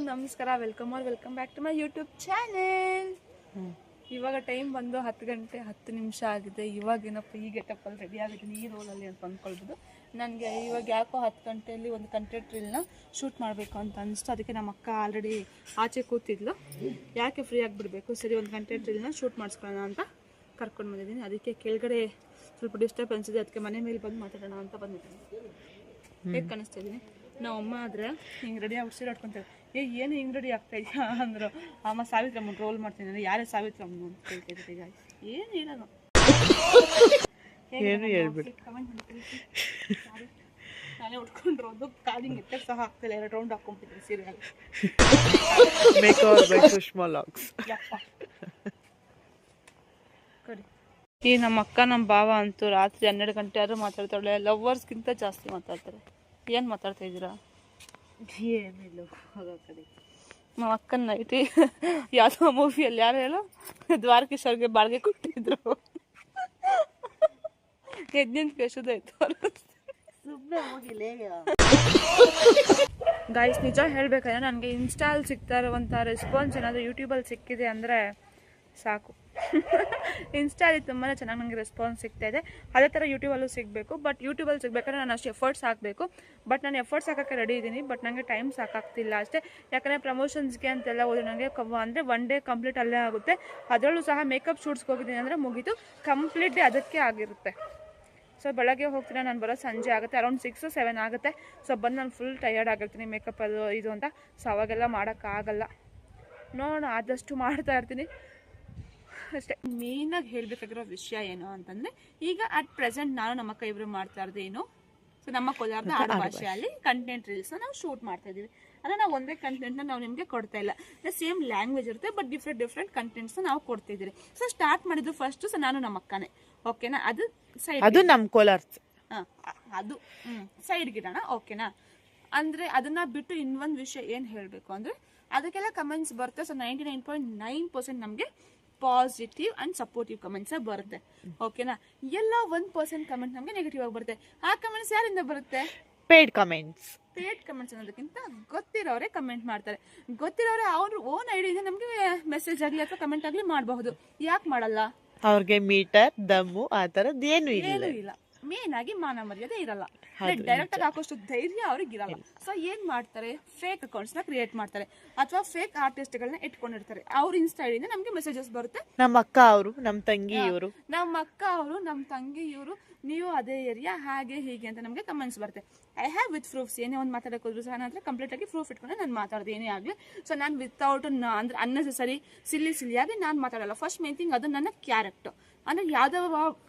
ನಮಸ್ಕಾರ. Welcome or welcome back to my YouTube channel ಇವಾಗ time ಬಂದು ಹತ್ತು ಗಂಟೆ ಹತ್ತು ನಿಮಿಷ ಆಗಿದೆ. ಇವಾಗ ಇವಾಗೇನಪ್ಪ ಈ ಗೆಟಪ್ಪಲ್ಲಿ ರೆಡಿ ಆಗಿದ್ದೀನಿ. ಈ ರೋಲಲ್ಲಿ ಅಂತ ಅಂದ್ಕೊಳ್ಬೋದು. ನನಗೆ ಇವಾಗ ಯಾಕೋ ಹತ್ತು ಗಂಟೆಯಲ್ಲಿ ಒಂದು ಕಂಟೆಂಟ್ ರೀಲ್ನ ಶೂಟ್ ಮಾಡಬೇಕು ಅಂತ ಅನಿಸ್ತು. ಅದಕ್ಕೆ ನಮ್ಮ ಅಕ್ಕ ಆಲ್ರೆಡಿ ಆಚೆ ಕೂತಿದ್ಲು. ಯಾಕೆ ಫ್ರೀ ಆಗಿಬಿಡ್ಬೇಕು? ಸರಿ ಒಂದು ಕಂಟೆಂಟ್ ರೀಲ್ನ ಶೂಟ್ ಮಾಡಿಸ್ಕೊಳ್ಳೋಣ ಅಂತ ಕರ್ಕೊಂಡು ಬಂದಿದ್ದೀನಿ. ಅದಕ್ಕೆ ಕೆಳಗಡೆ ಸ್ವಲ್ಪ ಡಿಸ್ಟರ್ಬೆನ್ಸ್ ಇದೆ. ಅದಕ್ಕೆ ಮನೆ ಮೇಲೆ ಬಂದು ಮಾತಾಡೋಣ ಅಂತ ಬಂದಿದ್ದೀನಿ. ಹೇಗೆ ಕಾಣಿಸ್ತಾ ಇದ್ದೀನಿ ನಾವು ಅಮ್ಮ ಆದರೆ ಹಿಂಗೆ ರೆಡಿ ಆಗಿ ಸೀರೆ ಉಟ್ಕೊಂತೇವೆ. ಏ ಏನು ಹಿಂಗೆ ರೆಡಿ ಆಗ್ತಾ ಇದೆಯಾ ಅಂದರು. ಅಮ್ಮ ಸಾವಿತ್ರಮ್ಮ ರೋಲ್ ಮಾಡ್ತೀನಿ ಅಂದ್ರೆ ಯಾರೇ ಸಾವಿತ್ರಮ್ಮ ಅಂತ ಕೇಳ್ತಿದ್ದೆ ಈಗ ಏನು ಹೇಳೋದು? ಏನು ಹೇಳ್ಬಿಟ್ಟು ನಾನೇ ಉಟ್ಕೊಂಡಿರೋದು. ಕಾಲಿಂಗ್ ಎತ್ತ ಸಹ ಆಗ್ತಿಲ್ಲ ಎರಡು ರೌಂಡ್ ಹಾಕೊಂಡ್ಬಿಟ್ಟಿದ್ದೆ serial makeover by Sushma ಲಾಕ್ಸ್ ಕರಿ. ಈ ನಮ್ಮ ಅಕ್ಕ ನಮ್ಮ ಭಾವ ಅಂತೂ ರಾತ್ರಿ ಹನ್ನೆರಡು ಗಂಟೆ ಆದರೂ ಮಾತಾಡ್ತಾಳೆ. ಲವ್ವರ್ಸ್ಗಿಂತ ಜಾಸ್ತಿ ಮಾತಾಡ್ತಾರೆ. ಏನು ಮಾತಾಡ್ತಾ ಇದ್ದೀರಾ? ಏನಿಲ್ಲ ನಮ್ಮ ಅಕ್ಕನ ನೈಟಿ ಯಾವುದೋ ಮೂವಿಯಲ್ಲಿ ಯಾರು ಹೇಳೋ ದ್ವಾರಕೀಶ್ ಅವ್ರಿಗೆ ಬಾಡಿಗೆ ಕೊಟ್ಟಿದ್ರು. ಯಜ್ಞನ್ ಕೆಸದಾಯ್ತು ಸುಮ್ಮನೆ ಹೋಗಿಲ್ಲ ಗಾಯ್ಸ್ ನಿಜ ಹೇಳ್ಬೇಕಂದ್ರೆ ನನಗೆ ಇನ್ಸ್ಟಾಲ್ ಸಿಗ್ತಾ ಇರುವಂಥ ರೆಸ್ಪಾನ್ಸ್ ಏನಾದರೂ ಯೂಟ್ಯೂಬಲ್ಲಿ ಸಿಕ್ಕಿದೆ ಅಂದರೆ ಸಾಕು. ಇನ್ಸ್ಟಾಲಿ ತುಂಬಾ ಚೆನ್ನಾಗಿ ನನಗೆ ರೆಸ್ಪಾನ್ಸ್ ಸಿಗ್ತಾ ಇದೆ. ಅದೇ ಥರ ಯೂಟ್ಯೂಬಲ್ಲೂ ಸಿಗಬೇಕು ಬಟ್ ಯೂಟ್ಯೂಬಲ್ಲಿ ಸಿಗಬೇಕಾದ್ರೆ ನಾನು ಅಷ್ಟು ಎಫರ್ಟ್ಸ್ ಹಾಕಬೇಕು. ಬಟ್ ನಾನು ಎಫರ್ಟ್ಸ್ ಹಾಕೋಕ್ಕೆ ರೆಡಿ ಇದ್ದೀನಿ ಬಟ್ ನನಗೆ ಟೈಮ್ ಸಾಕಾಗ್ತಿಲ್ಲ ಅಷ್ಟೇ. ಯಾಕಂದರೆ ಪ್ರಮೋಷನ್ಸ್ಗೆ ಅಂತೆಲ್ಲ ಹೋದ್ರೆ ನನಗೆ ಕವ್, ಅಂದರೆ ಒನ್ ಡೇ ಕಂಪ್ಲೀಟ್ ಅಲ್ಲೇ ಆಗುತ್ತೆ. ಅದರಲ್ಲೂ ಸಹ ಮೇಕಪ್ ಶೂಟ್ಸ್ಗೆ ಹೋಗಿದ್ದೀನಿ ಅಂದರೆ ಮುಗೀತು. ಕಂಪ್ಲೀಟ್ ಅದಕ್ಕೆ ಆಗಿರುತ್ತೆ. ಸೊ ಬೆಳಗ್ಗೆ ಹೋಗ್ತೀನಿ ನಾನು ಬರೋ ಸಂಜೆ ಆಗುತ್ತೆ ಅರೌಂಡ್ ಸಿಕ್ಸು ಸೆವೆನ್ ಆಗುತ್ತೆ. ಸೊ ಬಂದು ನಾನು ಫುಲ್ ಟಯರ್ಡ್ ಆಗಿರ್ತೀನಿ ಮೇಕಪ್ ಅದು, ಇದು ಅಂತ. ಸೊ ಅವಾಗೆಲ್ಲ ಮಾಡೋಕ್ಕಾಗಲ್ಲ. ನೋಡೋಣ, ಆದಷ್ಟು ಮಾಡ್ತಾ ಇರ್ತೀನಿ. ಅಷ್ಟೇ ಆಗಿ ಹೇಳ್ಬೇಕಾಗಿರೋ ವಿಷಯ ಏನು ಅಂತಂದ್ರೆ ಈಗ ಅಟ್ ಪ್ರೆಸೆಂಟ್ ನಾನು ನಮ್ಮ ಇಬ್ರು ಮಾಡ್ತಾ ಏನು ಸೊ ನಮ್ಮ ಕೋಲಾರದ ಆಡು ಭಾಷೆಯಲ್ಲಿ ಕಂಟೆಂಟ್ ರೀಲ್ಸ್ ನಾವು ಶೂಟ್ ಮಾಡ್ತಾ ಇದೀವಿ ಅಂದರೆ ನಾವು ಒಂದೇ ಕಂಟೆಂಟ್ನ ನಾವು ನಿಮಗೆ ಕೊಡ್ತಾ ಇಲ್ಲ. ಸೇಮ್ ಲ್ಯಾಂಗ್ವೇಜ್ ಇರುತ್ತೆ ಬಟ್ ಡಿಫ್ರೆಂಟ್ ಡಿಫ್ರೆಂಟ್ ಕಂಟೆಂಟ್ಸ್ನ ನಾವು ಕೊಡ್ತಿದೀವಿ ಸೊ ಸ್ಟಾರ್ಟ್ ಮಾಡಿದ್ದು ಫಸ್ಟ್ ಸೊ ನಾನು ನಮ್ಮ ಅಕ್ಕನೇ. ಓಕೆನಾ ಅದು ಸೈಡ್ ಅದು ನಮ್ಮ ಕೋಲಾರ್. ಹ, ಅದು ಸೈಡ್ ಸೈಡ್ಗೆ ಇಡೋಣ ಓಕೆನಾ ಅಂದ್ರೆ ಅದನ್ನ ಬಿಟ್ಟು ಇನ್ನೊಂದು ವಿಷಯ ಏನು ಹೇಳಬೇಕು ಅಂದ್ರೆ ಅದಕ್ಕೆಲ್ಲ ಕಮೆಂಟ್ಸ್ ಬರುತ್ತೆ so ninety nine point nine percent ನಮಗೆ ಪಾಸಿಟಿವ್ ಅಂಡ್ ಸಪೋರ್ಟಿವ್ ಕಮೆಂಟ್ಸ್ ಬರುತ್ತೆ. ಓಕೆನಾ ಎಲ್ಲ ಒಂದ್ ಪರ್ಸೆಂಟ್ ಕಮೆಂಟ್ ನಮಗೆ ನೆಗೆಟಿವ್ ಆಗಿ ಬರುತ್ತೆ. ಆ ಕಮೆಂಟ್ಸ್ ಯಾರಿಂದ ಬರುತ್ತೆ? ಪೇಡ್ ಕಮೆಂಟ್ಸ್ ಪೇಡ್ ಕಮೆಂಟ್ಸ್ ಅನ್ನೋದಕ್ಕಿಂತ ಗೊತ್ತಿರೋರೆ ಕಮೆಂಟ್ ಮಾಡ್ತಾರೆ. ಗೊತ್ತಿರೋರೆ ಅವ್ರ ಓನ್ ಐಡಿಯಿಂದ ನಮಗೆ ಮೆಸೇಜ್ ಆಗಲಿ ಅಥವಾ ಕಮೆಂಟ್ ಆಗಲಿ ಮಾಡಬಹುದು. ಯಾಕೆ ಮಾಡಲ್ಲ? ಅವ್ರಿಗೆ ಮೀಟರ್ ದಮ್ಮು ಆ ಥರದ್ದು ಏನು ಇಲ್ಲ. ಏನೂ ಇಲ್ಲ. ಮೇನ್ ಆಗಿ ಮಾನ ಮರ್ಯಾದೆ ಇರಲ್ಲ. ಡೈರೆಕ್ಟ್ ಆಗಿ ಹಾಕೋಷ್ಟು ಧೈರ್ಯ ಅವ್ರಿಗೆ ಇರಲ್ಲ. ಸೊ ಏನ್ ಮಾಡ್ತಾರೆ? ಫೇಕ್ ಅಕೌಂಟ್ಸ್ನ ಕ್ರಿಯೇಟ್ ಮಾಡ್ತಾರೆ. ಅಥವಾ ಫೇಕ್ ಆರ್ಟಿಸ್ಟ್ ಗಳನ್ನ ಇಟ್ಕೊಂಡಿರ್ತಾರೆ. ಅವ್ರ ಇನ್ಸ್ಟಾ ಐಡಿಯಿಂದ ನಮ್ಗೆ ಮೆಸೇಜಸ್ ಬರುತ್ತೆ. ನಮ್ಮ ಅಕ್ಕ ಅವರು ನಮ್ಮ ತಂಗಿ ಇವರು. ನಮ್ಮ ಅಕ್ಕ ಅವರು ನಮ್ಮ ತಂಗಿ ಇವರು ನೀವು ಅದೇ ಏರಿಯಾ ಹಾಗೆ ಹೀಗೆ ಅಂತ ನಮಗೆ ಕಮೆಂಟ್ಸ್ ಬರುತ್ತೆ. ಐ ಹ್ಯಾವ್ ವಿತ್ ಪ್ರೂಫ್ಸ್ ಏನೇ ಒಂದು ಮಾತಾಡಕ್ಕೆ ಹೋದ್ರು ಸಹ ನಾನು ಕಂಪ್ಲೀಟ್ ಆಗಿ ಪ್ರೂಫ್ ಇಟ್ಕೊಂಡು ನಾನು ಮಾತಾಡೋದು ಏನೇ ಆಗಲಿ. ಸೊ ನಾನು ವಿತೌಟ್ ಅಂದ್ರೆ ಅನ್ನೆಸೆಸರಿ ಸಿಲ್ಲಿ ಸಿಲ್ಲಿಯಾಗಿ ನಾನು ಮಾತಾಡಲ್ಲ. ಫಸ್ಟ್ ಮೇನ್ ಥಿಂಗ್ ಅದು ನನ್ನ ಕ್ಯಾರೆಕ್ಟರ್ ಅಂದ್ರೆ ಅಂದರೆ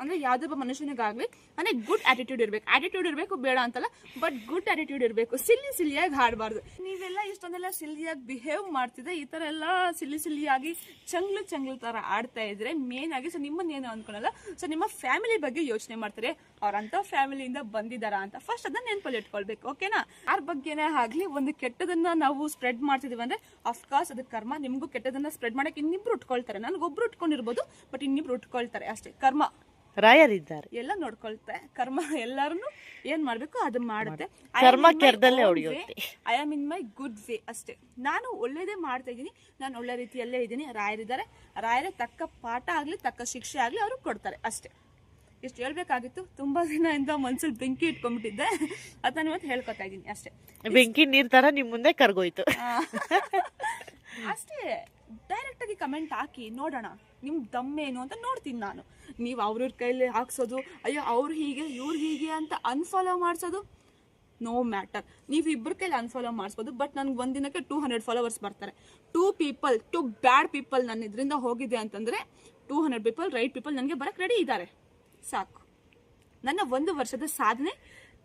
ಅಂದ್ರೆ ಯಾವ್ದೊಬ್ಬ ಮನುಷ್ಯನಿಗಾಗ್ಲಿ, ಅಂದ್ರೆ ಗುಡ್ ಆಟಿಟ್ಯೂಡ್ ಇರಬೇಕು. ಆಟಿಟ್ಯೂಡ್ ಇರಬೇಕು, ಬೇಡ ಅಂತಲ್ಲ ಬಟ್ ಗುಡ್ ಆಟಿಟ್ಯೂಡ್ ಇರಬೇಕು. ಸಿಲ್ಲಿ ಸಿಲ್ಲಿಯಾಗಿ ಹಾಡಬಾರ್ದು. ನೀವೆಲ್ಲ ಇಷ್ಟೊಂದೆಲ್ಲ ಸಿಲ್ಲಿಯಾಗಿ ಬಿಹೇವ್ ಮಾಡ್ತಿದ್ರೆ ಈ ಥರ ಎಲ್ಲ ಸಿಲ್ಲಿ ಸಿಲ್ಲಿಯಾಗಿ ಚಂಗ್ಲು ಚಂಗ್ಲು ಥರ ಆಡ್ತಾ ಇದ್ರೆ ಮೇನ್ ಆಗಿ ಸೊ ನಿಮ್ಮನ್ನೇನು ಅನ್ಕೊಳಲ್ಲ. ಸೊ ನಿಮ್ಮ ಫ್ಯಾಮಿಲಿ ಬಗ್ಗೆ ಯೋಚನೆ ಮಾಡ್ತಾರೆ. ಅವ್ರಂತ ಫ್ಯಾಮಿಲಿಯಿಂದ ಬಂದಿದ್ದಾರಾ ಅಂತ ಫಸ್ಟ್ ಅದನ್ನ ನೆನಪಲ್ಲಿ ಇಟ್ಕೊಳ್ಬೇಕು ಓಕೆನಾ ಯಾರ ಬಗ್ಗೆನೇ ಆಗ್ಲಿ ಒಂದು ಕೆಟ್ಟದನ್ನ ನಾವು ಸ್ಪ್ರೆಡ್ ಮಾಡ್ತಿದೀವಿ ಅಂದ್ರೆ ಅಫ್ಕೋರ್ಸ್ ಅದು ಕರ್ಮ, ನಿಮಗೂ ಕೆಟ್ಟದನ್ನ ಸ್ಪ್ರೆಡ್ ಮಾಡಕ್ಕೆ ಇನ್ನಿಬ್ರು ಉಟ್ಕೊಳ್ತಾರೆ. ನನಗೊಬ್ರು ಉಟ್ಕೊಂಡಿರ್ಬೋದು ಬಟ್ ಇನ್ನಿಬ್ರು ಉಟ್ಕೊಳ್ತಾರೆ. ಅಷ್ಟೇ ಕರ್ಮ. ರಾಯರಿದ್ದಾರೆ. ಎಲ್ಲ ನೋಡ್ಕೊಳ್ತೆ. ಕರ್ಮ ಎಲ್ಲಾರು ಏನ್ ಮಾಡ್ಬೇಕು? ಅದು ಮಾಡುತ್ತೆ. ಕರ್ಮ ಕೆರ್ದಲ್ಲೇ ಹೊಡೆಯುತ್ತೆ. I am in my good way ಅಷ್ಟೇ. ನಾನು ಒಳ್ಳೇದೇ ಮಾಡ್ತಾ ಇದ್ದೀನಿ. ನಾನು ಒಳ್ಳೆ ರೀತಿಯಲ್ಲೇ ಇದ್ದೀನಿ. ರಾಯರಿದ್ದಾರೆ. ರಾಯರೇ ತಕ್ಕ ಪಾಠ ಆಗ್ಲಿ ತಕ್ಕ ಶಿಕ್ಷೆ ಆಗ್ಲಿ ಅವರು ಕೊಡ್ತಾರೆ. ಅಷ್ಟೇ. ಇಷ್ಟು ಹೇಳ್ಬೇಕಾಗಿತ್ತು. ತುಂಬಾ ದಿನದಿಂದ ಮನ್ಸಲ್ಲಿ ಬೆಂಕಿ ಇಟ್ಕೊಂಡ್ಬಿಟ್ಟಿದ್ದೆ. ಅದನ್ನ ಇವತ್ತು ಹೇಳ್ಕೊತಾ ಇದ್ದೀನಿ. ಅಷ್ಟೇ. ಬೆಂಕಿ ನೀರ್ ತರ ನಿಮ್ ಮುಂದೆ ಕರ್ಗೋಯ್ತು. ಅಷ್ಟೇ. ಡೈರೆಕ್ಟ್ ಆಗಿ ಕಮೆಂಟ್ ಹಾಕಿ, ನೋಡೋಣ, ನಿಮ್ ದಮ್ಮೇನು ಅಂತ ನೋಡ್ತೀನಿ ನಾನು. ನೀವು ಅವ್ರವ್ರ ಕೈಲಿ ಹಾಕ್ಸೋದು, ಅಯ್ಯೋ, ಅವ್ರು ಹೀಗೆ, ಇವ್ರು ಹೀಗೆ ಅಂತ ಅನ್ಫಾಲೋ ಮಾಡಿಸೋದು ನೋ ಮ್ಯಾಟರ್ ನೀವು ಇಬ್ಬರ ಕೈಲಿ ಅನ್ಫಾಲೋ ಮಾಡಿಸ್ಬೋದು ಬಟ್ ನನ್ಗೆ ದಿನಕ್ಕೆ ಟೂ ಹಂಡ್ರೆಡ್ ಫಾಲೋವರ್ಸ್ ಬರ್ತಾರೆ. Two people two bad people ನನ್ನ ಇದರಿಂದ ಹೋಗಿದೆ ಅಂತಂದ್ರೆ two hundred people right people ನನಗೆ ಬರಕ್ಕೆ ರೆಡಿ ಇದ್ದಾರೆ ಸಾಕು. ನನ್ನ ಒಂದು ವರ್ಷದ ಸಾಧನೆ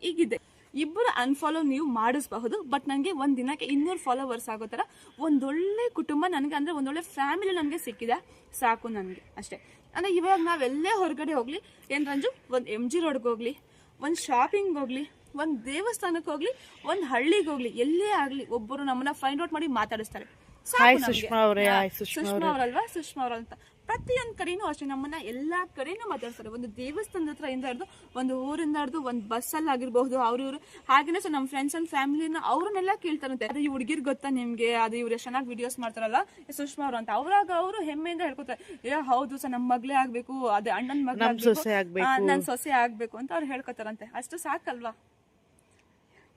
ಈಗಿದೆ. ಇಬ್ಬರು ಅನ್ಫಾಲೋ ನೀವು ಮಾಡಿಸಬಹುದು ಬಟ್ ನನಗೆ ಒಂದು ದಿನಕ್ಕೆ ಇನ್ನೂರು ಫಾಲೋವರ್ಸ್ ಆಗೋ ಥರ ಒಂದೊಳ್ಳೆ ಕುಟುಂಬ ನನಗೆ ಅಂದರೆ ಒಂದೊಳ್ಳೆ ಫ್ಯಾಮಿಲಿ ನನಗೆ ಸಿಕ್ಕಿದೆ. ಸಾಕು ನನಗೆ ಅಷ್ಟೇ. ಅಂದರೆ ಇವಾಗ ನಾವೆಲ್ಲೇ ಹೊರಗಡೆ ಹೋಗಲಿ ಏನು ರಂಜು ಒಂದು ಎಂ ಜಿ ರೋಡ್ಗೆ ಹೋಗಲಿ ಒಂದು ಶಾಪಿಂಗ್ ಹೋಗಲಿ ಒಂದು ದೇವಸ್ಥಾನಕ್ಕೆ ಹೋಗಲಿ ಒಂದು ಹಳ್ಳಿಗೆ ಹೋಗಲಿ ಎಲ್ಲೇ ಆಗಲಿ ಒಬ್ಬರು ನಮ್ಮನ್ನ ಫೈಂಡ್ ಔಟ್ ಮಾಡಿ ಮಾತಾಡಿಸ್ತಾರೆ. ಸುಷ್ಮಾ ಅವರಲ್ವಾ? ಸುಷ್ಮಾ ಅವರಂತ ಅಂತ. ಪ್ರತಿಯೊಂದು ಕಡೆನೂ ಅಷ್ಟೇ ನಮ್ಮನ್ನ ಎಲ್ಲಾ ಕಡೆನೂ ಮಾತಾಡ್ತಾರೆ ಒಂದು ದೇವಸ್ಥಾನದ ಹತ್ರ ಇಂದ ಹಿಡಿದು ಒಂದು ಊರಿಂದ ಹಿಡಿದು ಒಂದು ಬಸ್ಸಲ್ಲಿ ಆಗಿರಬಹುದು ಅವ್ರ ಇವರು. ಹಾಗೇನೆ ಸೊ ನಮ್ಮ ಫ್ರೆಂಡ್ಸ್ ಅಂಡ್ ಫ್ಯಾಮಿಲಿನ ಅವ್ರನ್ನೆಲ್ಲ ಕೇಳ್ತಾರಂತೆ. ಅದೇ ಈ ಹುಡುಗಿರ್ ಗೊತ್ತಾ ನಿಮ್ಗೆ? ಅದು ಇವ್ರು ಎಷ್ಟು ಚೆನ್ನಾಗಿ ವಿಡಿಯೋಸ್ ಮಾಡ್ತಾರಲ್ಲ ಸುಷ್ಮಾ ಅವರು ಅಂತ. ಅವ್ರಾಗ ಅವರು ಹೆಮ್ಮೆಯಿಂದ ಹೇಳ್ಕೊತಾರೆ ಏ ಹೌದು ಸರ್ ನಮ್ಮ ಮಗಳೇ ಆಗ್ಬೇಕು ಅದೇ ಅಣ್ಣನ ಮಗಳ ನಮ್ ಸೊಸೆ ಆಗ್ಬೇಕು. ನನ್ನ ಸೊಸೆ ಆಗ್ಬೇಕು ಅಂತ ಅವ್ರು ಹೇಳ್ಕೊತಾರಂತೆ. ಅಷ್ಟು ಸಾಕಲ್ವಾ?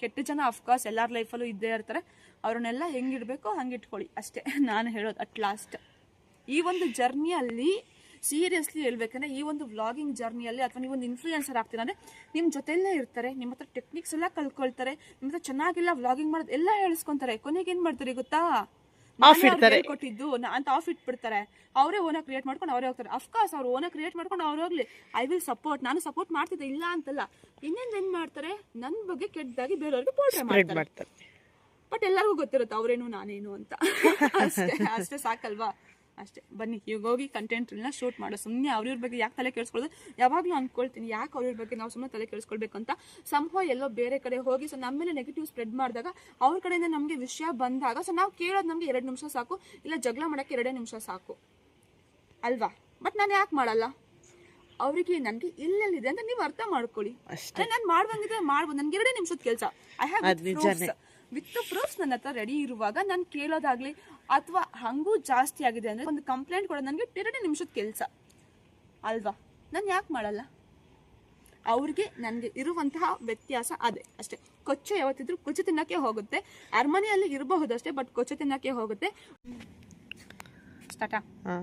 ಕೆಟ್ಟ ಜನ ಅಫ್ಕೋರ್ಸ್ ಎಲ್ಲಾರ ಲೈಫಲ್ಲೂ ಇದ್ದೇ ಇರ್ತಾರೆ. ಅವ್ರನ್ನೆಲ್ಲ ಹೆಂಗಿಡ್ಬೇಕು ಹಂಗೆ ಇಟ್ಕೊಳ್ಳಿ. ಅಷ್ಟೇ ನಾನು ಹೇಳೋದು ಅಟ್ ಲಾಸ್ಟ್ ಈ ಒಂದು ಜರ್ನಿಯಲ್ಲಿ ಸೀರಿಯಸ್ಲಿ ಹೇಳ್ಬೇಕಂದ್ರೆ ಈ ಒಂದು ವ್ಲಾಗಿಂಗ್ ಜರ್ನಿಯಲ್ಲಿ ಅಥವಾ ನೀವು ಒಂದು ಇನ್ಫ್ಲೂಯೆನ್ಸರ್ ಆಗ್ತೀರಾ ಅಂದರೆ ನಿಮ್ಮ ಜೊತೆಯಲ್ಲೇ ಇರ್ತಾರೆ ನಿಮ್ಮ ಹತ್ರ ಟೆಕ್ನಿಕ್ಸ್ ಎಲ್ಲ ಕಲ್ತ್ಕೊಳ್ತಾರೆ ನಿಮ್ಮ ಹತ್ರ ಚೆನ್ನಾಗಿಲ್ಲ ವ್ಲಾಗಿಂಗ್ ಮಾಡೋದು ಎಲ್ಲ ಹೇಳಿಸ್ಕೊಂತಾರೆ. ಕೊನೆಗೆ ಏನು ಮಾಡ್ತಾರೆ ಗೊತ್ತಾ. ಕೊಟ್ಟಿದ್ದು ಅಂತ ಆಫ್ ಇಟ್ಬಿಡ್ತಾರೆ. ಅವರೇ ಓನ ಕ್ರಿಯೇಟ್ ಮಾಡ್ಕೊಂಡು ಅವರೇ ಹೋಗ್ತಾರೆ. ಅಫ್ಕೋರ್ಸ್ ಅವ್ರು ಓನ ಕ್ರಿಯೇಟ್ ಮಾಡ್ಕೊಂಡು ಅವ್ರು ಹೋಗ್ಲಿ. ಐ ವಿಲ್ ಸಪೋರ್ಟ್ ನಾನು ಸಪೋರ್ಟ್ ಮಾಡ್ತಿದ್ದೆ ಇಲ್ಲ ಅಂತಲ್ಲ. ಇನ್ನೊಂದು ಏನ್ ಮಾಡ್ತಾರೆ? ನನ್ನ ಬಗ್ಗೆ ಕೆಟ್ಟದಾಗಿ ಬೇರೆಯವ್ರಿಗೆ ಮಾಡ್ತಾರೆ. ಮಾಡ್ತಾರೆ. ಬಟ್ ಎಲ್ಲರಿಗೂ ಗೊತ್ತಿರುತ್ತೆ ಅವರೇನು ನಾನೇನು ಅಂತ. ಅಷ್ಟೇ ಅಷ್ಟೇ ಸಾಕಲ್ವಾ? ಅಷ್ಟೇ. ಬನ್ನಿ ಇವಾಗ ಹೋಗಿ ಕಂಟೆಂಟ್ ಶೂಟ್ ಮಾಡೋ. ಸುಮ್ಮನೆ ಅವ್ರವ್ರ ಬಗ್ಗೆ ಯಾಕೆ ತಲೆ ಕೇಳಿಸ್ಕೊಳ್ಳೋದು ಯಾವಾಗಲೂ ಅಂದ್ಕೊಳ್ತೀನಿ ಯಾಕೆ ಅವ್ರವ್ರ ಬಗ್ಗೆ ನಾವು ಸುಮ್ಮನೆ ತಲೆ ಕೇಳಿಸ್ಕೊಳ್ಬೇಕು ಅಂತ. ಸಂಭವ ಎಲ್ಲೋ ಬೇರೆ ಕಡೆ ಹೋಗಿ ಸೊ ನಮ್ಮ ಮೇಲೆ ನೆಗೆಟಿವ್ ಸ್ಪ್ರೆಡ್ ಮಾಡಿದಾಗ ಅವ್ರ ಕಡೆಯಿಂದ ನಮಗೆ ವಿಷಯ ಬಂದಾಗ ಸೊ ನಾವು ಕೇಳೋದು ನಮಗೆ ಎರಡು ನಿಮಿಷ ಸಾಕು ಇಲ್ಲ ಜಗಳ ಮಾಡೋಕ್ಕೆ ಎರಡೇ ನಿಮಿಷ ಸಾಕು. ಅಲ್ವಾ? ಬಟ್ ನಾನು ಯಾಕೆ ಮಾಡಲ್ಲ? ಅವರಿಗೆ ನನಗೆ ಇಲ್ಲೆಲ್ಲಿದೆ ಅಂತ ನೀವು ಅರ್ಥ ಮಾಡ್ಕೊಳ್ಳಿ. ಅಷ್ಟೇ. ನಾನು ಮಾಡ್ಬಂದಿದ್ರೆ ಮಾಡ್ಬೋದು. ನನಗೆ ಎರಡೇ ನಿಮಿಷದ ಕೆಲಸ. I have. ವಿತ್ ಪ್ರೂಫ್ ನನ್ನ ಹತ್ರ ರೆಡಿ ಇರುವಾಗ ನಾನು ಕೇಳೋದಾಗ್ಲಿ ಅಥವಾ ಹಂಗೂ ಜಾಸ್ತಿ ಆಗಿದೆ ಅಂದ್ರೆ ಒಂದು ಕಂಪ್ಲೇಂಟ್ ಕೊಡೋದು ನನಗೆ ಎರಡು ನಿಮಿಷದ ಕೆಲಸ. ಅಲ್ವಾ? ನಾನು ಯಾಕೆ ಮಾಡಲ್ಲ? ಅವ್ರಿಗೆ ನನಗೆ ಇರುವಂತಹ ವ್ಯತ್ಯಾಸ ಅದೇ ಅಷ್ಟೇ. ಕೊಚ್ಚೆ ಯಾವತ್ತಿದ್ರು ಕೊಚ್ಚೆ ತಿನ್ನಕ್ಕೆ ಹೋಗುತ್ತೆ. ಅರಮನೆಯಲ್ಲಿ ಇರಬಹುದು ಅಷ್ಟೇ ಬಟ್ ಕೊಚ್ಚೆ ತಿನ್ನಕ್ಕೆ ಹೋಗುತ್ತೆ. ಸ್ಟಾರ್ಟಾ ಹಾ.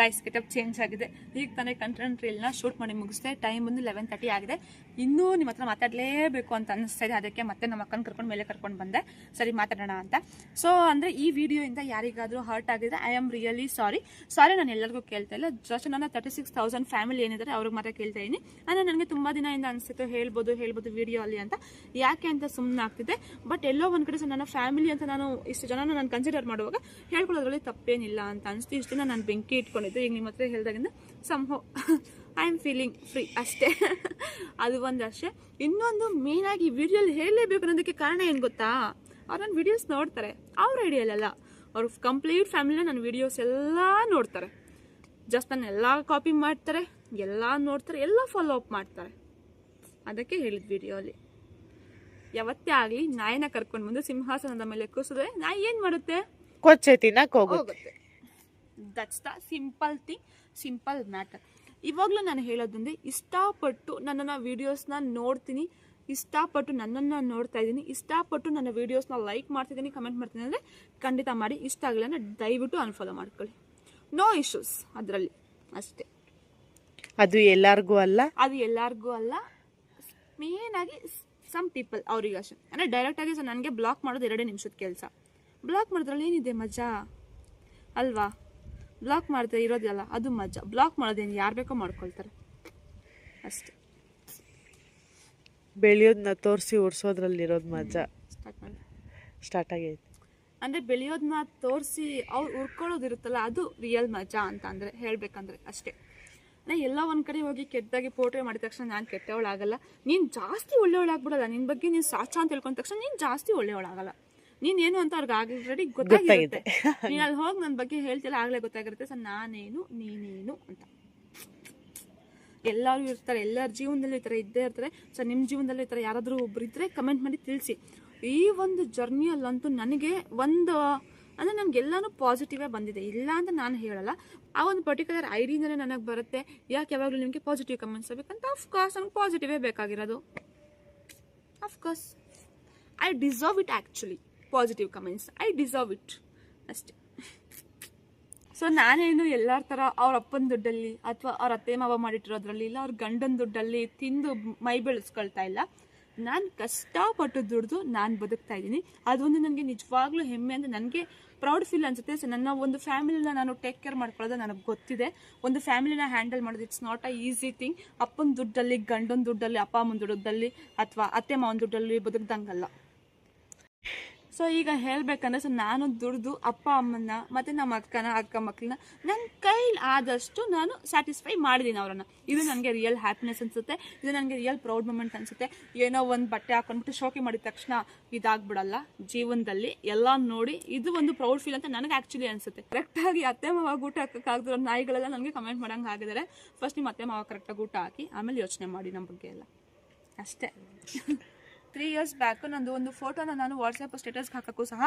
ಗೈಸ್ ಗೆಟಪ್ ಚೇಂಜ್ ಆಗಿದೆ. ಈಗ ತಾನೇ ಕಂಟೆಂಟ್ ರೀಲ್ನ ಶೂಟ್ ಮಾಡಿ ಮುಗಿಸಿದೆ. ಟೈಮ್ ಬಂದು ಲೆವೆನ್ ತರ್ಟಿ ಆಗಿದೆ. ಇನ್ನೂ ನಿಮ್ಮ ಹತ್ರ ಮಾತಾಡಲೇಬೇಕು ಅಂತ ಅನಿಸ್ತಾ ಇದೆ. ಅದಕ್ಕೆ ಮತ್ತೆ ನಮ್ಮ ಅಕ್ಕನ ಕರ್ಕೊಂಡು ಮೇಲೆ ಕರ್ಕೊಂಡು ಬಂದೆ. ಸರಿ, ಮಾತಾಡೋಣ ಅಂತ. ಸೊ ಅಂದರೆ ಈ ವಿಡಿಯೋಯಿಂದ ಯಾರಿಗಾದರೂ ಹರ್ಟ್ ಆಗಿದೆ? I am really sorry sorry ನಾನು ಎಲ್ಲರಿಗೂ ಕೇಳ್ತಾ ಇಲ್ಲ. ಜಸ್ಟ್ ನನ್ನ ತರ್ಟಿ ಸಿಕ್ಸ್ ತೌಸಂಡ್ ಫ್ಯಾಮಿಲಿ ಏನಿದ್ದಾರೆ ಅವ್ರಿಗೆ ಮಾತ್ರ ಕೇಳ್ತಾ ಇದ್ದೀನಿ ಅಂದರೆ ನನಗೆ ತುಂಬ ದಿನದಿಂದ ಅನಿಸ್ತಿತ್ತು ಹೇಳ್ಬೋದು ಹೇಳ್ಬೋದು ವಿಡಿಯೋ ಅಲ್ಲಿ ಅಂತ. ಯಾಕೆ ಅಂತ ಸುಮ್ಮನೆ ಆಗ್ತಿದೆ ಬಟ್ ಎಲ್ಲೋ ಒಂದು ಕಡೆ ಸೊ ನನ್ನ ಫ್ಯಾಮಿಲಿ ಅಂತ ನಾನು ಇಷ್ಟು ಜನ ನಾನು ಕನ್ಸಿಡರ್ ಮಾಡುವಾಗ, ಹೇಳ್ಕೊಳ್ಳೋದ್ರಲ್ಲಿ ತಪ್ಪೇನಿಲ್ಲ ಅಂತ ಅನಿಸ್ತು. ಇಷ್ಟು ನಾನು ಬೆಂಕಿ ಇಟ್ಕೊಂಡಿದ್ದೆ ಈಗ ನಿಮ್ಮ ಹತ್ರ ಹೇಳಿದಾಗಿಂದ somehow I am feeling free ಅಷ್ಟೇ. ಅದು ಒಂದು ಅಷ್ಟೇ. ಇನ್ನೊಂದು ಮೇನ್ ಆಗಿ ವಿಡಿಯೋಲಿ ಹೇಳಲೇಬೇಕು ಅನ್ನೋದಕ್ಕೆ ಕಾರಣ ಏನು ಗೊತ್ತಾ? ಅವ್ರು ನನ್ನ ವಿಡಿಯೋಸ್ ನೋಡ್ತಾರೆ. ಅವ್ರ ಐಡಿಯಲ್ಲೆಲ್ಲ ಅವ್ರ ಕಂಪ್ಲೀಟ್ ಫ್ಯಾಮಿಲಿನ ನನ್ನ ವಿಡಿಯೋಸ್ ಎಲ್ಲ ನೋಡ್ತಾರೆ. ಜಸ್ಟ್ ನಾನು ಎಲ್ಲ ಕಾಪಿ ಮಾಡ್ತಾರೆ ಎಲ್ಲ ನೋಡ್ತಾರೆ ಎಲ್ಲ ಫಾಲೋ ಅಪ್ ಮಾಡ್ತಾರೆ. ಅದಕ್ಕೆ ಹೇಳಿದ ವಿಡಿಯೋಲಿ ಯಾವತ್ತೇ ಆಗಲಿ ನಾಯಿನ ಕರ್ಕೊಂಡು ಬಂದು ಸಿಂಹಾಸನದ ಮೇಲೆ ಕೂಸಿದ್ರೆ ನಾಯಿ ಏನು ಮಾಡುತ್ತೆ? ಕೊಚ್ಚೆ ತಿನ್ನಕ್ ಹೋಗುತ್ತೆ. ಹೋಗುತ್ತೆ. That's the simple thing simple matter ಇವಾಗಲೂ ನಾನು ಹೇಳೋದಂದರೆ ಇಷ್ಟಪಟ್ಟು ನನ್ನನ್ನು ವೀಡಿಯೋಸ್ನ ನೋಡ್ತೀನಿ ಇಷ್ಟಪಟ್ಟು ನನ್ನನ್ನು ನೋಡ್ತಾ ಇದ್ದೀನಿ ಇಷ್ಟಪಟ್ಟು ನನ್ನ ವೀಡಿಯೋಸ್ನ ಲೈಕ್ ಮಾಡ್ತಿದ್ದೀನಿ ಕಮೆಂಟ್ ಮಾಡ್ತೀನಿ ಅಂದರೆ ಖಂಡಿತ ಮಾಡಿ ಇಷ್ಟ ಆಗಲಿಲ್ಲ ಅಂದರೆ ದಯವಿಟ್ಟು ಅನ್ಫಾಲೋ ಮಾಡ್ಕೊಳ್ಳಿ. ನೋ ಇಶ್ಯೂಸ್ ಅದರಲ್ಲಿ ಅಷ್ಟೇ. ಅದು ಎಲ್ಲರಿಗೂ ಅಲ್ಲ? ಅದು ಎಲ್ಲರಿಗೂ ಅಲ್ಲ. ಮೇನ್ ಆಗಿ ಸಮ್ ಪೀಪಲ್ ಅವ್ರಿಗೆ ಅಷ್ಟೇ. ಅಂದರೆ ಡೈರೆಕ್ಟಾಗಿ ಸೊ ನನಗೆ ಬ್ಲಾಕ್ ಮಾಡೋದು ಎರಡೇ ನಿಮಿಷದ ಕೆಲಸ. ಬ್ಲಾಕ್ ಮಾಡೋದ್ರಲ್ಲಿ ಏನಿದೆ ಮಜಾ? ಅಲ್ವಾ? ಬ್ಲಾಕ್ ಮಾಡ್ತಾ ಇರೋದಲ್ಲ ಅದು ಮಜಾ. ಬ್ಲಾಕ್ ಮಾಡೋದೇನು ಯಾರು ಬೇಕೋ ಮಾಡ್ಕೊಳ್ತಾರೆ. ಅಷ್ಟೆ. ಬೆಳೆಯೋದನ್ನ ತೋರಿಸಿ ಉರ್ಸೋದ್ರಲ್ಲಿರೋದು ಮಜಾ. ಸ್ಟಾರ್ಟ್ ಮಾಡಿ. ಸ್ಟಾರ್ಟ್ ಆಗೈತೆ. ಅಂದರೆ ಬೆಳೆಯೋದನ್ನ ತೋರಿಸಿ ಅವ್ರು ಉರ್ಕೊಳ್ಳೋದಿರುತ್ತಲ್ಲ ಅದು ರಿಯಲ್ ಮಜಾ ಅಂತ ಅಂದರೆ ಹೇಳಬೇಕಂದ್ರೆ ಅಷ್ಟೇ. ನಾ ಎಲ್ಲ ಒಂದು ಕಡೆ ಹೋಗಿ ಕೆಟ್ಟದಾಗಿ ಪೋಟ್ರೆ ಮಾಡಿದ ತಕ್ಷಣ ನಾನು ಕೆಟ್ಟವಳಾಗಲ್ಲ. ನೀನು ಜಾಸ್ತಿ ಒಳ್ಳೆಯವಳಾಗ್ಬಿಡಲ್ಲ ನಿನ್ನ ಬಗ್ಗೆ ನೀನು ಸಾಚ ಅಂತ ತಿಳ್ಕೊಂಡ ತಕ್ಷಣ ನೀನು ಜಾಸ್ತಿ ಒಳ್ಳೆಯವಳಾಗಲ್ಲ ನೀನ್ ಏನು ಅಂತ ಅವ್ರಿಗೆ ಆಲ್ರೆಡಿ ಗೊತ್ತಾಗಿರುತ್ತೆ. ನೀನು ಅಲ್ಲಿ ಹೋಗಿ ನನ್ನ ಬಗ್ಗೆ ಹೇಳ್ತಿಲ್ಲ ಆಗಲೇ ಗೊತ್ತಾಗಿರುತ್ತೆ. ಸರ್ ನಾನೇನು ನೀನೇನು ಅಂತ. ಎಲ್ಲರೂ ಇರ್ತಾರೆ ಎಲ್ಲರ ಜೀವನದಲ್ಲಿ ಈ ಥರ ಇದ್ದೇ ಇರ್ತಾರೆ. ಸೊ ನಿಮ್ಮ ಜೀವನದಲ್ಲಿ ಈ ಥರ ಯಾರಾದರೂ ಒಬ್ರು ಇದ್ದರೆ ಕಮೆಂಟ್ ಮಾಡಿ ತಿಳಿಸಿ. ಈ ಒಂದು ಜರ್ನಿಯಲ್ಲಂತೂ ನನಗೆ ಒಂದು ಅಂದರೆ ನನಗೆಲ್ಲನೂ ಪಾಸಿಟಿವೇ ಬಂದಿದೆ. ಇಲ್ಲ ಅಂತ ನಾನು ಹೇಳಲ್ಲ. ಆ ಒಂದು ಪರ್ಟಿಕ್ಯುಲರ್ ಐಡಿಯಿಂದಲೇ ನನಗೆ ಬರುತ್ತೆ. ಯಾಕೆ ಯಾವಾಗಲೂ ನಿಮಗೆ ಪಾಸಿಟಿವ್ ಕಮೆಂಟ್ಸ್ ಬೇಕಂತ ಅಫ್ಕೋರ್ಸ್ ನನಗೆ ಪಾಸಿಟಿವೇ ಬೇಕಾಗಿರೋದು. Of course I deserve it actually positive comments I deserve it ಅಷ್ಟೇ. ಸೊ ನಾನೇನು ಎಲ್ಲರ ಥರ ಅವ್ರ ಅಪ್ಪನ ದುಡ್ಡಲ್ಲಿ ಅಥವಾ ಅವ್ರ ಅತ್ತೆ ಮಾವ ಮಾಡಿಟ್ಟಿರೋದ್ರಲ್ಲಿ ಇಲ್ಲ, ಅವ್ರ ಗಂಡನ ದುಡ್ಡಲ್ಲಿ ತಿಂದು ಮೈ ಬೆಳೆಸ್ಕೊಳ್ತಾ ಇಲ್ಲ. ನಾನು ಕಷ್ಟಪಟ್ಟು ದುಡ್ದು ನಾನು ಬದುಕ್ತಾ ಇದ್ದೀನಿ. ಅದೊಂದು ನನಗೆ ನಿಜವಾಗ್ಲೂ ಹೆಮ್ಮೆ ಅಂದರೆ ನನಗೆ ಪ್ರೌಡ್ ಫೀಲ್ ಅನ್ಸುತ್ತೆ. ಸೊ ನನ್ನ ಒಂದು ಫ್ಯಾಮಿಲಿನ ನಾನು ಟೇಕ್ ಕೇರ್ ಮಾಡ್ಕೊಳ್ಳೋದು ನನಗೆ ಗೊತ್ತಿದೆ. ಒಂದು ಫ್ಯಾಮಿಲಿನ ಹ್ಯಾಂಡಲ್ ಮಾಡೋದು it's not a easy thing ಅಪ್ಪನ ದುಡ್ಡಲ್ಲಿ, ಗಂಡನ ದುಡ್ಡಲ್ಲಿ, ಅಪ್ಪ ಅಮ್ಮನ ದುಡ್ಡಲ್ಲಿ ಅಥವಾ ಅತ್ತೆ ಮಾವನ ದುಡ್ಡಲ್ಲಿ ಬದುಕ್ದಂಗಲ್ಲ. ಸೊ ಈಗ ಹೇಳ್ಬೇಕಂದ್ರೆ ಸೊ ನಾನು ದುಡ್ದು ಅಪ್ಪ ಅಮ್ಮನ್ನ ಮತ್ತೆ ನಮ್ಮ ಅಕ್ಕನ, ಅಕ್ಕ ಮಕ್ಕಳನ್ನ ನನ್ನ ಕೈಲಿ ಆದಷ್ಟು ನಾನು ಸ್ಯಾಟಿಸ್ಫೈ ಮಾಡಿದ್ದೀನಿ ಅವರನ್ನ. ಇದು ನನಗೆ ರಿಯಲ್ ಹ್ಯಾಪಿನೆಸ್ ಅನ್ಸುತ್ತೆ. ಇದು ನನಗೆ ರಿಯಲ್ ಪ್ರೌಡ್ ಮೂಮೆಂಟ್ ಅನ್ಸುತ್ತೆ. ಏನೋ ಒಂದು ಬಟ್ಟೆ ಹಾಕೊಂಡ್ಬಿಟ್ಟು ಶೋಕಿ ಮಾಡಿದ ತಕ್ಷಣ ಇದಾಗ್ಬಿಡಲ್ಲ ಜೀವನದಲ್ಲಿ. ಎಲ್ಲ ನೋಡಿ ಇದು ಒಂದು ಪ್ರೌಡ್ ಫೀಲ್ ಅಂತ ನನಗೆ ಆ್ಯಕ್ಚುಲಿ ಅನ್ಸುತ್ತೆ. ಕರೆಕ್ಟಾಗಿ ಅತ್ತೆ, ಮಾವ ಊಟ ಹಾಕೋಕ್ಕಾಗದಿರೋ ನಾಯಿಗಳೆಲ್ಲ ನನಗೆ ಕಮೆಂಟ್ ಮಾಡಂಗೆ ಆಗಿದ್ದಾರೆ ಫಸ್ಟ್ ನಿಮ್ಮ ಅತ್ತೆ, ಮಾವ ಕರೆಕ್ಟಾಗಿ ಊಟ ಹಾಕಿ, ಆಮೇಲೆ ಯೋಚನೆ ಮಾಡಿ ನಮ್ಮ ಬಗ್ಗೆ ಎಲ್ಲ. ಅಷ್ಟೇ. ತ್ರೀ ಇಯರ್ಸ್ ಬ್ಯಾಕು ನಂದು ಒಂದು ಫೋಟೋನ ನಾನು ವಾಟ್ಸಪ್ ಸ್ಟೇಟಸ್ಗೆ ಹಾಕೋಕ್ಕೂ ಸಹ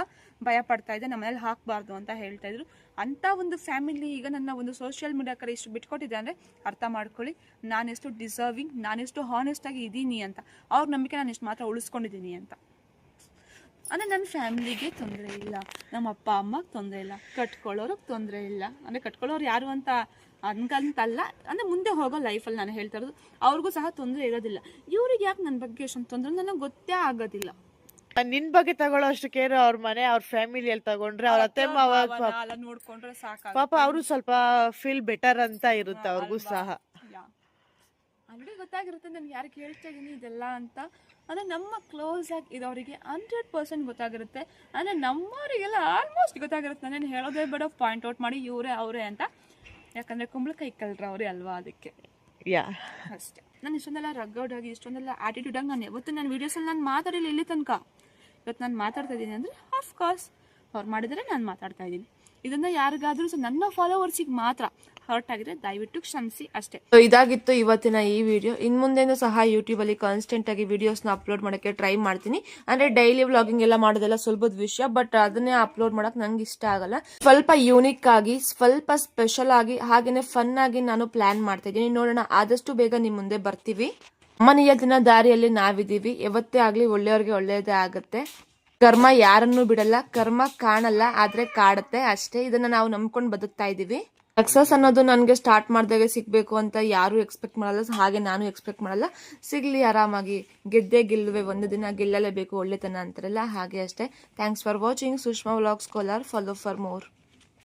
ಭಯ ಪಡ್ತಾ ಇದ್ದೆ. ನಮ್ಮನೇಲಿ ಹಾಕಬಾರ್ದು ಅಂತ ಹೇಳ್ತಾ ಇದ್ರು. ಅಂಥ ಒಂದು ಫ್ಯಾಮಿಲಿ ಈಗ ನನ್ನ ಒಂದು ಸೋಷಿಯಲ್ ಮೀಡಿಯಾ ಕಡೆ ಇಷ್ಟು ಬಿಟ್ಕೊಟ್ಟಿದೆ ಅಂದರೆ ಅರ್ಥ ಮಾಡ್ಕೊಳ್ಳಿ. ನಾನೆಷ್ಟು ಡಿಸರ್ವಿಂಗ್ ನಾನೆಷ್ಟು ಹಾನೆಸ್ಟಾಗಿ ಇದ್ದೀನಿ ಅಂತ. ಅವ್ರ ನಂಬಿಕೆ ನಾನು ಇಷ್ಟು ಮಾತ್ರ ಉಳಿಸ್ಕೊಂಡಿದ್ದೀನಿ ಅಂತ. ಅಂದರೆ ನನ್ನ ಫ್ಯಾಮಿಲಿಗೆ ತೊಂದರೆ ಇಲ್ಲ. ನಮ್ಮ ಅಪ್ಪ ಅಮ್ಮಗೆ ತೊಂದರೆ ಇಲ್ಲ. ಕಟ್ಕೊಳ್ಳೋರಿಗೆ ತೊಂದರೆ ಇಲ್ಲ. ಅಂದರೆ ಕಟ್ಕೊಳ್ಳೋರು ಯಾರು ಅಂತ ಅನ್ಕಂತಲ್ಲ ಅಂದರೆ ಮುಂದೆ ಹೋಗೋ ಲೈಫಲ್ಲಿ ನಾನು ಹೇಳ್ತಾ ಇರೋದು ಅವ್ರಿಗೂ ಸಹ ತೊಂದರೆ ಇರೋದಿಲ್ಲ. ಇವ್ರಿಗೆ ಯಾಕೆ ನನ್ನ ಬಗ್ಗೆ ಎಷ್ಟೊಂದು ತೊಂದರೆ ನನಗೆ ಗೊತ್ತೇ ಆಗೋದಿಲ್ಲ. ನಿನ್ ಬಗ್ಗೆ ತಗೊಳ್ಳೋ ಅಷ್ಟು ಕೇರ್ ಅವ್ರ ಮನೆ ಅವ್ರ ಫ್ಯಾಮಿಲಿಯಲ್ಲಿ ತಗೊಂಡ್ರೆ ಅವ್ರ ಅತ್ತೆ ಮಾವ ನೋಡ್ಕೊಂಡ್ರೆ ಸಾಕು ಪಾಪ ಅವರು ಸ್ವಲ್ಪ ಫೀಲ್ ಬೆಟರ್ ಅಂತ ಇರುತ್ತೆ ಅವ್ರಿಗೂ ಸಹ. ಅಲ್ಲಿ ಗೊತ್ತಾಗಿರುತ್ತೆ ನಾನು ಯಾರಿಗೆ ಹೇಳ್ತಾ ಇದ್ದೀನಿ ಇದೆಲ್ಲ ಅಂತ. ಅಂದರೆ ನಮ್ಮ ಕ್ಲೋಸ್ ಆಗಿ ಇರೋರಿಗೆ ಹಂಡ್ರೆಡ್ ಪರ್ಸೆಂಟ್ ಗೊತ್ತಾಗಿರುತ್ತೆ. ಅಂದರೆ ನಮ್ಮವರಿಗೆಲ್ಲ ಆಲ್ಮೋಸ್ಟ್ ಗೊತ್ತಾಗಿರುತ್ತೆ ನಾನು ಹೇಳೋದೇ ಬೇಡ ಪಾಯಿಂಟ್ ಔಟ್ ಮಾಡಿ ಇವರೇ ಅವರೇ ಅಂತ. ಯಾಕಂದರೆ ಕುಂಬಳಕಾಯಿ ಕಲ್ರ ಅವರೇ ಅಲ್ವಾ ಅದಕ್ಕೆ. ಯಾ ಅಷ್ಟೇ. ನಾನು ಇಷ್ಟೊಂದೆಲ್ಲ ರಗ್ಗೌಡ್ ಆಗಿ ಇಷ್ಟೊಂದೆಲ್ಲ ಆಟಿಟ್ಯೂಡಾಗಿ ನಾನು ಇವತ್ತು ನಾನು ವೀಡಿಯೋಸಲ್ಲಿ ನಾನು ಮಾತಾಡಿಲ್ಲ ಇಲ್ಲಿ ತನಕ. ಇವತ್ತು ನಾನು ಮಾತಾಡ್ತಾ ಇದ್ದೀನಿ ಅಂದರೆ ಕೋರ್ಸ್ ಅವ್ರು ಮಾಡಿದರೆ ನಾನು ಮಾತಾಡ್ತಾ ಇದ್ದೀನಿ ಇದನ್ನು ಯಾರಿಗಾದರೂ ಸೊ ನನ್ನ ಫಾಲೋವರ್ಸಿಗೆ ಮಾತ್ರ. ಹರ್ಟ್ ಆಗಿದ್ರೆ ದಯವಿಟ್ಟು ಕ್ಷಮಿಸಿ ಅಷ್ಟೇ. ಇದಾಗಿತ್ತು ಇವತ್ತಿನ ಈ ವಿಡಿಯೋ ಇನ್ ಮುಂದೆನೂ ಸಹ ಯೂಟ್ಯೂಬ್ ಅಲ್ಲಿ ಕಾನ್ಸ್ಟೆಂಟ್ ಆಗಿ ವಿಡಿಯೋಸ್ನ ಅಪ್ಲೋಡ್ ಮಾಡೋಕೆ ಟ್ರೈ ಮಾಡ್ತೀನಿ. ಅಂದ್ರೆ ಡೈಲಿ ವ್ಲಾಗಿಂಗ್ ಎಲ್ಲ ಮಾಡೋದೆಲ್ಲ ಸುಲಭದ ವಿಷಯ ಬಟ್ ಅದನ್ನೇ ಅಪ್ಲೋಡ್ ಮಾಡಕ್ ನಂಗೆ ಇಷ್ಟ ಆಗಲ್ಲ. ಸ್ವಲ್ಪ ಯೂನಿಕ್ ಆಗಿ, ಸ್ವಲ್ಪ ಸ್ಪೆಷಲ್ ಆಗಿ, ಹಾಗೇನೆ ಫನ್ ಆಗಿ ನಾನು ಪ್ಲಾನ್ ಮಾಡ್ತಾ ಇದ್ದೀನಿ. ನೋಡೋಣ, ಆದಷ್ಟು ಬೇಗ ನಿಮ್ ಮುಂದೆ ಬರ್ತೀವಿ. ಅಮ್ಮನಿಯ ದಿನ ದಾರಿಯಲ್ಲಿ ನಾವಿದ್ದೀವಿ. ಯಾವತ್ತೇ ಆಗ್ಲಿ ಒಳ್ಳೆಯವ್ರಿಗೆ ಒಳ್ಳೆಯದೇ ಆಗುತ್ತೆ. ಕರ್ಮ ಯಾರನ್ನೂ ಬಿಡಲ್ಲ, ಕರ್ಮ ಕಾಣಲ್ಲ, ಆದ್ರೆ ಕಾಡತ್ತೆ. ಅಷ್ಟೇ ಇದನ್ನ ನಾವು ನಂಬ್ಕೊಂಡು ಬದುಕ್ತಾ ಇದೀವಿ ಸಕ್ಸಸ್ ಅನ್ನೋದು ನನಗೆ ಸ್ಟಾರ್ಟ್ ಮಾಡಿದಾಗ ಸಿಗಬೇಕು ಅಂತ ಯಾರು ಎಕ್ಸ್ಪೆಕ್ಟ್ ಮಾಡಲ್ಲ. ಹಾಗೆ ನಾನು ಎಕ್ಸ್ಪೆಕ್ಟ್ ಮಾಡಲ್ಲ. ಸಿಗ್ಲಿ, ಆರಾಮಾಗಿ ಗೆದ್ದೇ ಗೆಲ್ಲುವೆ. ಒಂದು ದಿನ ಗೆಲ್ಲಲೇಬೇಕು ಒಳ್ಳೆತನ ಅಂತಾರಲ್ಲ, ಹಾಗೆ ಅಷ್ಟೇ. Thanks for watching Sushma vlogs Kolar follow for more